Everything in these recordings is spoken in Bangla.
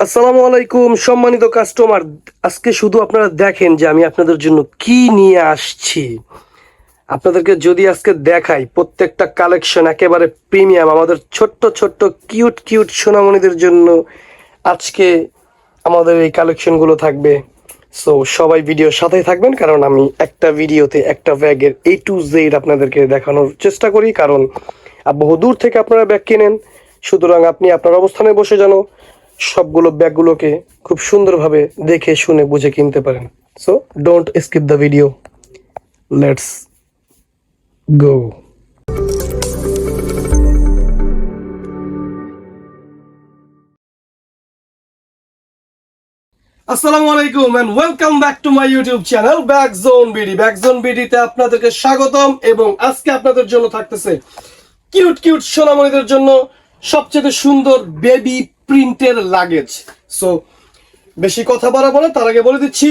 আসসালামু আলাইকুম, সম্মানিত কাস্টমার আজকে শুধু আপনারা দেখেন যে আমি আপনাদের জন্য কি নিয়ে আসছি। আপনাদেরকে যদি আজকে দেখাই, প্রত্যেকটা কালেকশন একেবারে প্রিমিয়াম আমাদের ছোট্ট ছোট্ট কিউট কিউট সোনামণিদের জন্য আজকে আমাদের এই কালেকশনগুলো থাকবে। সো সবাই ভিডিওর সাথেই থাকবেন, কারণ আমি একটা ভিডিওতে একটা ব্যাগের এ টু জেড আপনাদেরকে দেখানোর চেষ্টা করি, কারণ বহু দূর থেকে আপনারা ব্যাগ কেনেন। সুতরাং আপনি আপনার অবস্থানে বসে যেন সবগুলো ব্যাগগুলোকে খুব সুন্দরভাবে দেখে, শুনে, বুঝে কিনতে পারেন। So don't skip the video let's go আসসালামু আলাইকুম and welcome back to my YouTube channel back zone BD back zone বিডিতে আপনাদেরকে স্বাগতম এবং আজকে আপনাদের জন্য থাকতেছে কিউট কিউট সোনামণিদের জন্য সবচেয়ে সুন্দর বেবি প্রিন্টের লাগেজ সো বেশি কথা বাড়াবো না, তার আগে বলে দিচ্ছি,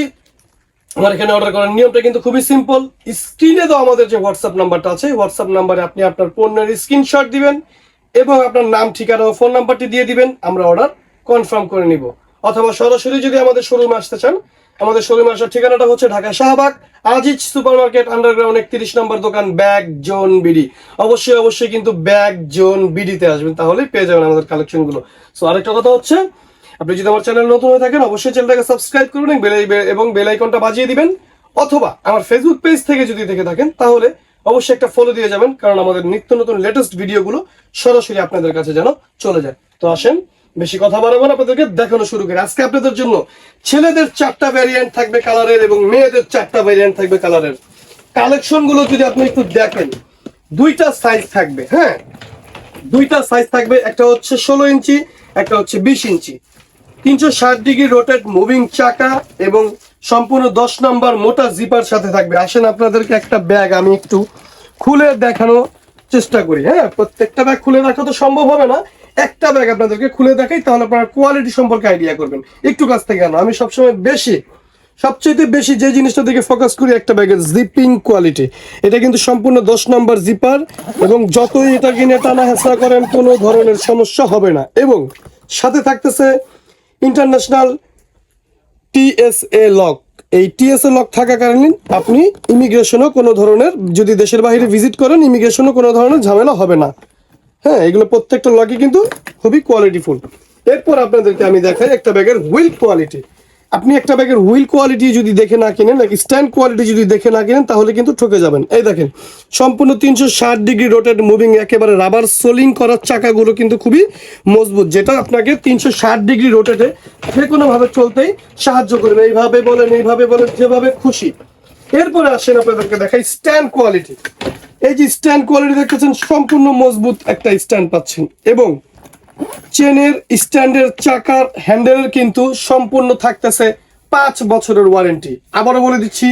আমার এখানে অর্ডার করার নিয়মটা কিন্তু খুবই সিম্পল স্ক্রিনে তো আমাদের যে হোয়াটসঅ্যাপ নাম্বারটা আছে হোয়াটসঅ্যাপ নাম্বারে আপনি আপনার পণ্যের স্ক্রিনশট দিবেন এবং আপনার নাম, ঠিকানা ও ফোন নাম্বারটি দিয়ে দিবেন, আমরা অর্ডার কনফার্ম করে নিব। অথবা সরাসরি যদি আমাদের শোরুমে আসতে চান আমাদের শোরুমে আসার ঠিকানাটা হচ্ছে Dhaka Shahbag, Aziz super market underground একত্রিশ নম্বর দোকান, ব্যাগ জোন বিডি। অবশ্যই অবশ্যই কিন্তু ব্যাগ জোন বিডিতে আসবেন, তাহলেই পেয়ে যাবেন আমাদের কালেকশনগুলো। সো আরেকটা কথা হচ্ছে, আপনি যদি আমার চ্যানেল নতুন হয়ে থাকেন, অবশ্যই চ্যানেলটাকে সাবস্ক্রাইব করুন বেল এবং বেল আইকনটা বাজিয়ে দিবেন। অথবা আমার ফেসবুক পেজ থেকে যদি দেখে থাকেন, তাহলে অবশ্যই একটা ফলো দিয়ে যাবেন, কারণ আমাদের নিত্য নতুন লেটেস্ট ভিডিওগুলো সরাসরি আপনাদের কাছে যেন চলে যায়। তো আসেন বেশি কথা বাড়াবো না, আপনাদেরকে দেখানো শুরু করি। আজকে আপনাদের জন্য ছেলেদের চারটা ভ্যারিয়েন্ট থাকবে কালারের এবং মেয়েদের চারটা ভ্যারিয়েন্ট থাকবে কালারের কালেকশনগুলো যদি আপনি একটু দেখেন, দুইটা সাইজ থাকবে হ্যাঁ? দুইটা সাইজ থাকবে, একটা হচ্ছে ষোলো ইঞ্চি, একটা হচ্ছে বিশ ইঞ্চি। তিনশো ষাট ডিগ্রি রোটেট মুভিং চাকা এবং সম্পূর্ণ দশ নম্বর মোটা জিপার সাথে থাকবে। আসেন আপনাদেরকে একটা ব্যাগ আমি একটু খুলে দেখানোর চেষ্টা করি হ্যাঁ? প্রত্যেকটা ব্যাগ খুলে দেখা তো সম্ভব হবে না। একটা ব্যাগ আপনাদেরকে খুলে দেখাই, তাহলে আপনারা কোয়ালিটি সম্পর্কে আইডিয়া করবেন। একটু কাছ থেকে আনো, আমি সবসময় বেশি সবচেয়ে বেশি যে জিনিসটা দিকে ফোকাস করি, একটা ব্যাগের জিপিং কোয়ালিটি এটা কিন্তু সম্পূর্ণ দশ নম্বর জিপার এবং যতই এটা কিনে টানা হেঁচড়া করেন, কোনো ধরনের সমস্যা হবে না। এবং সাথে থাকতেছে ইন্টারন্যাশনাল টিএসএ লক এই টিএসএ লক থাকা কারণে আপনি ইমিগ্রেশনও কোনো ধরনের, যদি দেশের বাইরে ভিজিট করেন ইমিগ্রেশনও কোনো ধরনের ঝামেলা হবে না। হ্যাঁ এগুলো প্রত্যেকটা লকই কিন্তু খুবই কোয়ালিটিফুল এরপর আপনাদেরকে আমি দেখাই একটা ব্যাগের হুইল কোয়ালিটি আপনি একটা ব্যাগের হুইল কোয়ালিটি যদি দেখে না কিনেন স্ট্যান্ড কোয়ালিটি যদি দেখে না কিনেন, তাহলে কিন্তু ঠকে যাবেন। এই দেখেন, সম্পূর্ণ তিনশো ষাট ডিগ্রি রোটেড মুভিং একেবারে রাবার সোলিং করার চাকাগুলো কিন্তু খুবই মজবুত, যেটা আপনাকে তিনশো ষাট ডিগ্রি রোটেটে যে কোনোভাবে চলতেই সাহায্য করবে। এইভাবে বলেন এইভাবে বলেন, যেভাবে খুশি। এরপরে আসেন আপনাদেরকে দেখাই স্ট্যান্ড কোয়ালিটি এই যে স্ট্যান্ড কোয়ালিটি দেখতেছেন, সম্পূর্ণ মজবুত একটা স্ট্যান্ড পাচ্ছেন। এবং চেনের স্ট্যান্ডের চাকার হ্যান্ডেলের কিন্তু সম্পূর্ণ থাকতেছে পাঁচ বছরের ওয়ারেন্টি। আবারও বলে দিচ্ছি,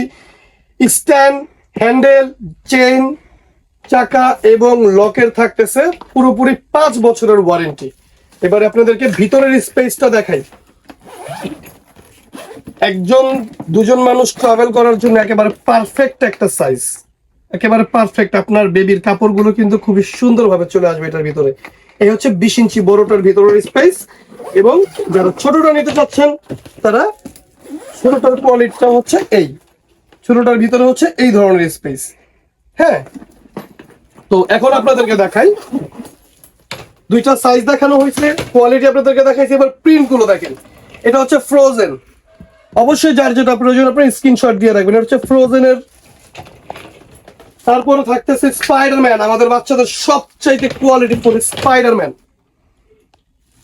স্ট্যান্ড, হ্যান্ডেল চেন চাকা এবং লকের থাকতেছে পুরোপুরি পাঁচ বছরের ওয়ারেন্টি। এবারে আপনাদেরকে ভিতরের স্পেসটা দেখাই। একজন, দুজন মানুষ ট্রাভেল করার জন্য একেবারে পারফেক্ট একটা সাইজ একেবারে পারফেক্ট আপনার বেবির কাপড়গুলো কিন্তু খুবই সুন্দরভাবে চলে আসবে এটার ভিতরে। এই হচ্ছে বিশ ইঞ্চি বড়টার ভিতরের স্পেস এবং যারা ছোটটা নিতে চাচ্ছেন, তারা ছোটটার কোয়ালিটিটা হচ্ছে এই। ছোটটার ভিতরে হচ্ছে এই ধরনের স্পেস হ্যাঁ? তো এখন আপনাদেরকে দেখাই। দুইটা সাইজ দেখানো হয়েছে কোয়ালিটি আপনাদেরকে দেখাইছে, এবার প্রিন্টগুলো দেখেন। এটা হচ্ছে ফ্রোজেন অবশ্যই যার যেটা প্রয়োজন, আপনার স্ক্রিনশট দিয়ে রাখবেন। এটা হচ্ছে ফ্রোজেনের তারপরে থাকতেছে স্পাইডারম্যান আমাদের বাচ্চাদের সবচাইতে কোয়ালিটি ফুল স্পাইডারম্যান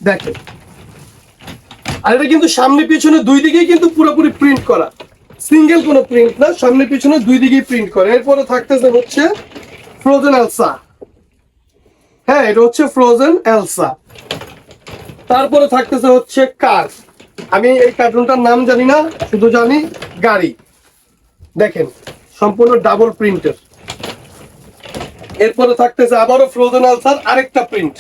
দেখেন। আর এটা কিন্তু সামনে পিছনে দুই দিকেই কিন্তু পুরোপুরি প্রিন্ট করা। সিঙ্গেল কোনো প্রিন্ট না, সামনে পিছনে দুই দিকেই প্রিন্ট করা। এরপরে থাকতেছে হচ্ছে ফ্রোজেন এলসা হ্যাঁ এটা হচ্ছে ফ্রোজেন এলসা তারপরে থাকতেছে হচ্ছে কার আমি এই কার্টুনটার নাম জানি না, শুধু জানি গাড়ি। দেখেন, সম্পূর্ণ ডাবল প্রিন্টের এরপরে থাকতেছে আবারও ফ্রোজেন আলসার আরেকটা প্রিন্ট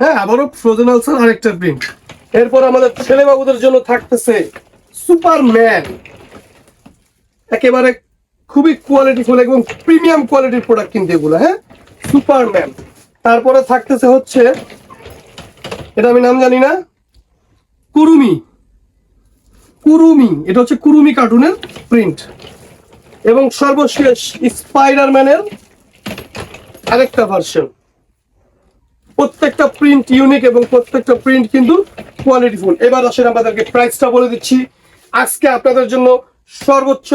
হ্যাঁ আবারও ফ্রোজেন আলসার আরেকটা প্রিন্ট এরপর আমাদের ছেলে বাবুদের জন্য থাকতেছে সুপারম্যান একেবারে খুবই কোয়ালিটিফুল এবং প্রিমিয়াম কোয়ালিটির প্রোডাক্ট কিন্তু এগুলো হ্যাঁ? সুপারম্যান তারপরে থাকতেছে হচ্ছে, এটা আমি নাম জানি না, কুরুমি। কুরুমি, এটা হচ্ছে কুরুমি কার্টুনের প্রিন্ট এবং সর্বশেষ স্পাইডারম্যানের আরেকটা ভার্সন প্রত্যেকটা প্রিন্ট ইউনিক এবং প্রত্যেকটা প্রিন্ট কিন্তু কোয়ালিটিফুল এবার আসেন আপনাদেরকে প্রাইসটা বলে দিচ্ছি। আজকে আপনাদের জন্য সর্বোচ্চ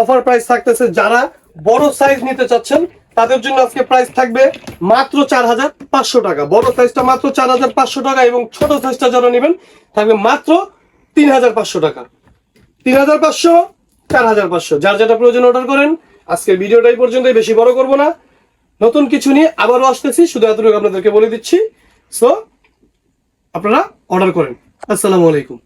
অফার প্রাইস থাকতেছে যারা বড় সাইজ নিতে চাচ্ছেন, তাদের জন্য আজকে প্রাইস থাকবে মাত্র চার হাজার পাঁচশো টাকা। বড় সাইজটা মাত্র চার হাজার পাঁচশো টাকা এবং ছোট সাইজটা যারা নেবেন, থাকবে মাত্র তিন হাজার পাঁচশো টাকা। তিন হাজার পাঁচশো চার হাজার পাঁচশো। যার যেটা প্রয়োজন অর্ডার করেন। আজকের ভিডিওটাই পর্যন্ত বেশি বড় করব না। নতুন কিছু নিয়ে আবারও আসতেছি, শুধু এতটুকু আপনাদেরকে বলে দিচ্ছি। সো আপনারা অর্ডার করেন। আসসালামু আলাইকুম।